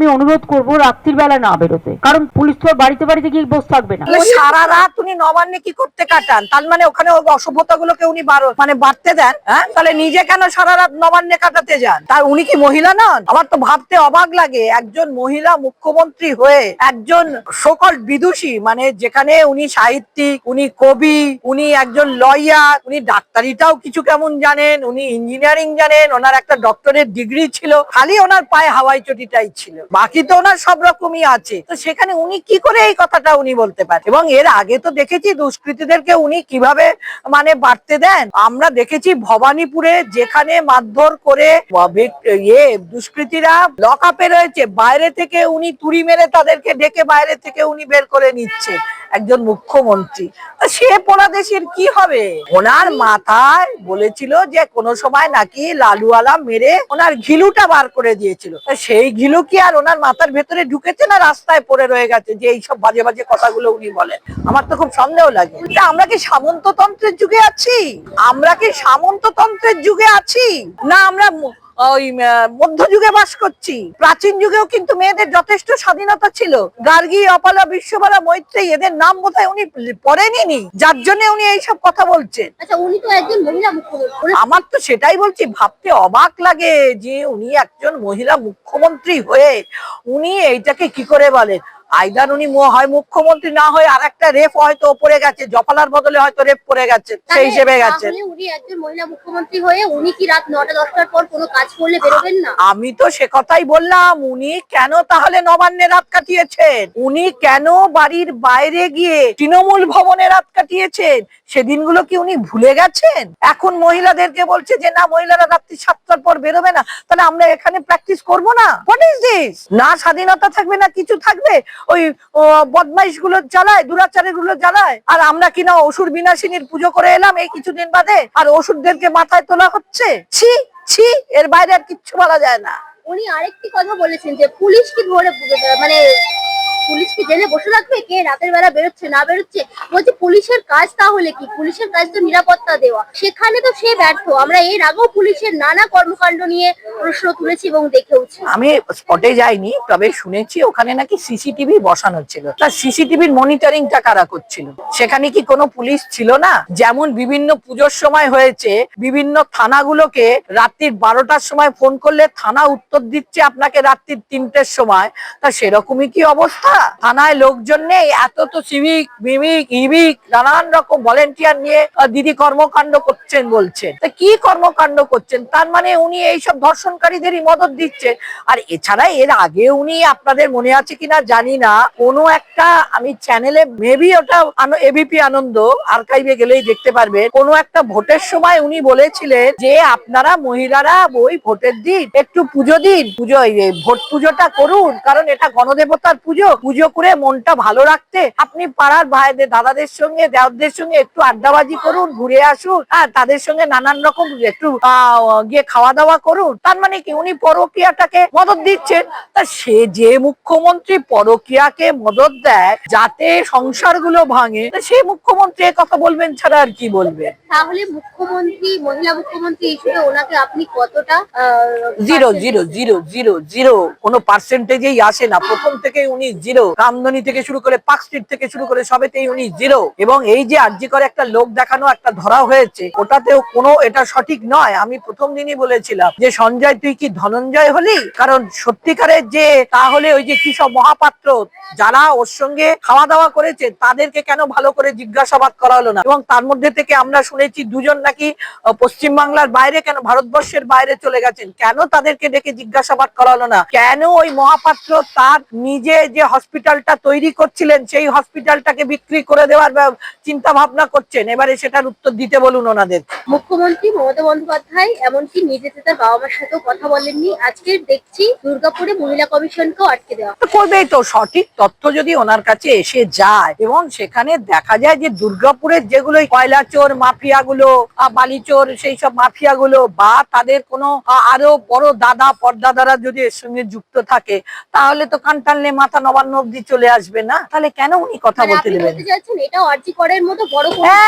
আমি অনুরোধ করব রাত্রির বেলা না বেরোতে। কারণ পুলিশ তো বাড়িতে বাড়িতে গিয়ে বসে থাকবে না। সারা রাত উনি নবান্নে কি করতে কাটান? তার মানে ওখানে অসভ্যতা গুলোকে উনি বারো মানে বাড়তে দেন হ্যাঁ? তাহলে নিজে কেন সারা রাত নবান্নে কাটাতে যান? তার উনি কি মহিলা নন? আমার তো ভাবতে অবাক লাগে, একজন মহিলা মুখ্যমন্ত্রী হয়ে একজন সকল বিদুষী মানে যেখানে উনি সাহিত্যিক, উনি কবি, উনি একজন লয়ার উনি ডাক্তারিটাও কিছু কেমন জানেন, উনি ইঞ্জিনিয়ারিং জানেন, ওনার একটা ডক্টরের ডিগ্রি ছিল, খালি ওনার পায়ে হাওয়াই চটিটাই ছিল। বাকি তো ওনার সব রকমই আছে। তো সেখানে উনি কি করে এই কথাটা উনি বলতে পারেন এবং এর আগে তো দেখেছি দুষ্কৃতীদেরকে উনি কীভাবে মানে বাড়তে দেন। আমরা দেখেছি ভবানীপুরে যেখানে মারধর করে ইয়ে দুষ্কৃতীরা লক আপে রয়েছে। বাইরে থেকে উনি তুড়ি মেরে তাদেরকে ডেকে বাইরে থেকে উনি বের করে নিচ্ছে। একজন মুখ্যমন্ত্রী। সে পরাদেশের কি হবে? ওনার মাথায় বলেছিল যে কোনো সময় নাকি লালুয়ালা মেরে ওনার ঘিলুটা বার করে দিয়েছিল। সেই ঘিলু কি আর ওনার মাথার ভেতরে ঢুকেছে না রাস্তায় পড়ে রয়ে গেছে যে এইসব বাজে বাজে কথাগুলো উনি বলেন? আমার তো খুব সন্দেহ লাগে। আমরা কি সামন্ততন্ত্রের যুগে আছি? আমরা কি সামন্ততন্ত্রের যুগে আছি? না, আমরা ওই মধ্যযুগে বাস করছি। প্রাচীন যুগেও কিন্তু মেয়েদের যথেষ্ট স্বাধীনতা ছিল। গার্গী অপালা বিশ্ববালা মৈত্রী এদের নাম বোধহয় উনি পড়েনি যার জন্য উনি এইসব কথা বলছেন। আচ্ছা উনি তো একজন মহিলা মুখ্যমন্ত্রী। আমার তো সেটাই বলছি ভাবতে অবাক লাগে যে উনি একজন মহিলা মুখ্যমন্ত্রী হয়ে উনি এইটাকে কি করে বলেন? আইদার উনি হয় মুখ্যমন্ত্রী না হয় আর একটা রেপ হয়তো ওপরে গেছে জপালার বদলে হয়তো রেপ করে গেছে সেই হিসেবে গেছেন তাহলে উনি একজন মহিলা মুখ্যমন্ত্রী হয়ে উনি কি রাত নটা দশটার পর কোনো কাজ করলে বেরোবেন না? আমি তো সে কথাই বললাম উনি কেন তাহলে নবান্নে রাত কাটিয়েছেন? উনি কেন বাড়ির বাইরে গিয়ে তৃণমূল ভবনে রাত কাটিয়েছেন? সেদিনগুলো কি উনি ভুলে গেছেন? এখন মহিলাদেরকে বলছে যে না মহিলারা রাত্রি সাতটার পর বেরোবে না। তাহলে আমরা এখানে প্র্যাকটিস করব না। হোয়াট ইজ দিস না স্বাধীনতা থাকবে না কিছু থাকবে? ওই বদমাইশগুলো জ্বালায় দুরাচারেরগুলো জ্বালায়। আর আমরা কিনা অসুর বিনাশিনীর পুজো করে এলাম এই কিছুদিন বাদে, আর অসুরদেরকে মাথায় তোলা হচ্ছে? ছি ছি, এর বাইরে আর কিচ্ছু বলা যায় না। উনি আরেকটি কথা বলেছেন যে, পুলিশ কি ধরে মানে পুলিশ কি জেলে বসে রাখবে কে রাতের বেলা বেরোচ্ছে, না বেরোচ্ছে? বলছে, পুলিশের কাজ তাহলে কি? পুলিশের কাজ তো নিরাপত্তা দেওয়া। সেখানে তো সে ব্যর্থ। আমরা এর আগেও পুলিশের নানা কর্মকাণ্ড নিয়ে প্রশ্ন তুলেছি এবং দেখেওছি। আমি স্পটে যাইনি, তবে শুনেছি ওখানে নাকি সিসিটিভি বসানো ছিল। তার সিসিটিভির মনিটরিংটা কারা করছিল? সেখানে কি কোনো পুলিশ ছিল না? যেমন বিভিন্ন পুজোর সময় হয়েছে, বিভিন্ন থানাগুলোকে রাত্রির বারোটার সময় ফোন করলে থানা উত্তর দিচ্ছে আপনাকে রাত্রির তিনটের সময়। তা সেরকমই কি অবস্থা? থানায় লোকজন নেই, এত তো সিভিক মিমিক ইভিক, নানান রকম ভলেন্টিয়ার নিয়ে দিদি কর্মকাণ্ড করছেন বলছেন। তা কি কর্মকাণ্ড করছেন? তার মানে উনি এইসব ধর্ষণকারীদেরই মদত দিচ্ছেন। আর এছাড়া এর আগে উনি আপনাদের মনে আছে কিনা জানি না, কোনো একটা আমি চ্যানেলে মেবি ওটা এবিপি আনন্দ আর্কাইভে গেলেই দেখতে পারবে কোনো একটা ভোটের সময় উনি বলেছিলেন যে আপনারা মহিলারা ওই ভোটের দিন, একটু পুজো দিন, পুজো ভোট পুজোটা করুন, কারণ এটা গণদেবতার পুজো। পুজো করে মনটা ভালো রাখতে আপনি পাড়ার ভাইদের দাদাদের সঙ্গে দেওরদের সঙ্গে একটু আড্ডাবাজি করুন ঘুরে আসুন আর তাদের সঙ্গে নানান রকম একটু গিয়ে খাওয়া দাওয়া করুন। তার মানে কি? উনি পরকিয়াটাকে মদত দিচ্ছেন। তা সে যে মুখ্যমন্ত্রী পরকিয়াকে মদত দেয় যাতে সংসারগুলো ভাঙে তা সে মুখ্যমন্ত্রী কথা বলবেন ছাড়া আর কি বলবেন? তাহলে মুখ্যমন্ত্রী মহিলা মুখ্যমন্ত্রী হিসেবে ওনাকে আপনি কতটা zero zero zero zero zero কোনো পার্সেন্টেজেই আসে না। প্রথম থেকে উনি জিরো। রামধনী থেকে শুরু করে পার্ক স্ট্রিট থেকে শুরু করে সবেতেই উনি জিরো। এবং এই যে আর্জি করে একটা লোক দেখানো, একটা ধরা হয়েছে, ওটাতেও কোনো এটা সঠিক নয়। আমি প্রথম দিনই বলেছিলাম যে, সঞ্জয়, তুই কি ধনঞ্জয় হলি? কারণ সত্যিকারের যে, তাহলে ওই যে কি সব মহাপাত্র, যারা ওর সঙ্গে খাওয়া দাওয়া করেছে, তাদেরকে কেন ভালো করে জিজ্ঞাসাবাদ করা হলো না? এবং তার মধ্যে থেকে আমরা শুনেছি দুজন নাকি পশ্চিমবাংলার বাইরে কেন, ভারতবর্ষের বাইরে চলে গেছেন? কেন তাদেরকে ডেকে জিজ্ঞাসাবাদ করা হলো না? কেন ওই মহাপাত্র তার নিজে যে হসপিটালটা তৈরি করছিলেন সেই হসপিটালটাকে বিক্রি করে দেওয়ার চিন্তা ভাবনা করছেন। এবারে সেটার উত্তর দিতে বলুন ওনাদের। মুখ্যমন্ত্রী মমতা বন্দ্যোপাধ্যায় এমনকি নিজে তার বাবা মার সাথেও কথা বলেননি। আজকে দেখছি দুর্গাপুরে মহিলা কমিশনকেও আটকে দেওয়া করবেই তো সঠিক তথ্য যদি ওনার কাছে এসে যায় এবং সেখানে দেখা যায় যে দুর্গাপুরের যেগুলো কয়লা চোর মাফিয়া গুলো বালি চোর সেই সব মাফিয়া গুলো বা তাদের কোনো আরও বড় দাদা পরদাদারা যদি এর সঙ্গে যুক্ত থাকে তাহলে তো কান টানলে মাথা নবান্ন অব্দি চলে আসবে না? তাহলে কেন উনি কথা মানে বলতে দেবেন?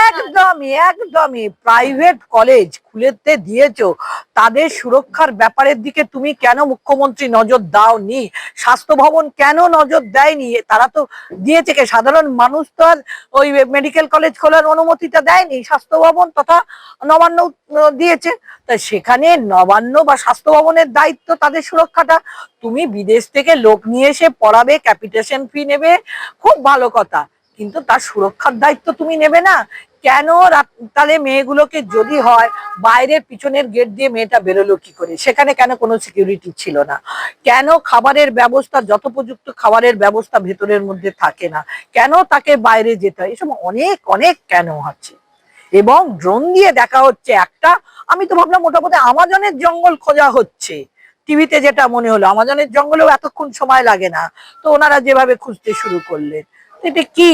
একদমই একদমই। প্রাইভেট কলেজ খুলেতে দিয়েছ, তাদের সুরক্ষার ব্যাপারের দিকে তুমি কেন মুখ্যমন্ত্রী নজর দাওনি? স্বাস্থ্য ভবন কেন নজর দেয়নি? তারা তো দিয়েছে কে? সাধারণ মানুষ তো আর ওই মেডিকেল কলেজ খোলার অনুমতিটা দেয়নি স্বাস্থ্য ভবন তথা নবান্ন দিয়েছে। তা সেখানে নবান্ন বা স্বাস্থ্য ভবনের দায়িত্ব, তাদের সুরক্ষাটা তুমি বিদেশ থেকে লোক নিয়ে এসে পড়াবে ক্যাপিটেশন ফি নেবে, খুব ভালো কথা। কিন্তু তার সুরক্ষার দায়িত্ব তুমি নেবে না। কেন তাহলে মেয়েগুলোকে যদি হয়, বাইরের পিছনের গেট দিয়ে মেয়েটা বেরোলো কি করে? সেখানে কেন কোনো সিকিউরিটি ছিল না? কেন খাবারের ব্যবস্থা, যথোপযুক্ত খাবারের ব্যবস্থা ভেতরের মধ্যে থাকে না? কেন তাকে বাইরে যেতে হয়? এসব অনেক অনেক কেন আছে এবং ড্রোন দিয়ে দেখা হচ্ছে একটা, আমি তো ভাবলাম মোটামুটি আমাজনের জঙ্গল খোঁজা হচ্ছে। টিভিতে যেটা মনে হলো, আমাজনের জঙ্গলেও এতক্ষণ সময় লাগে না। তো ওনারা যেভাবে খুঁজতে শুরু করলেন। এটা কি?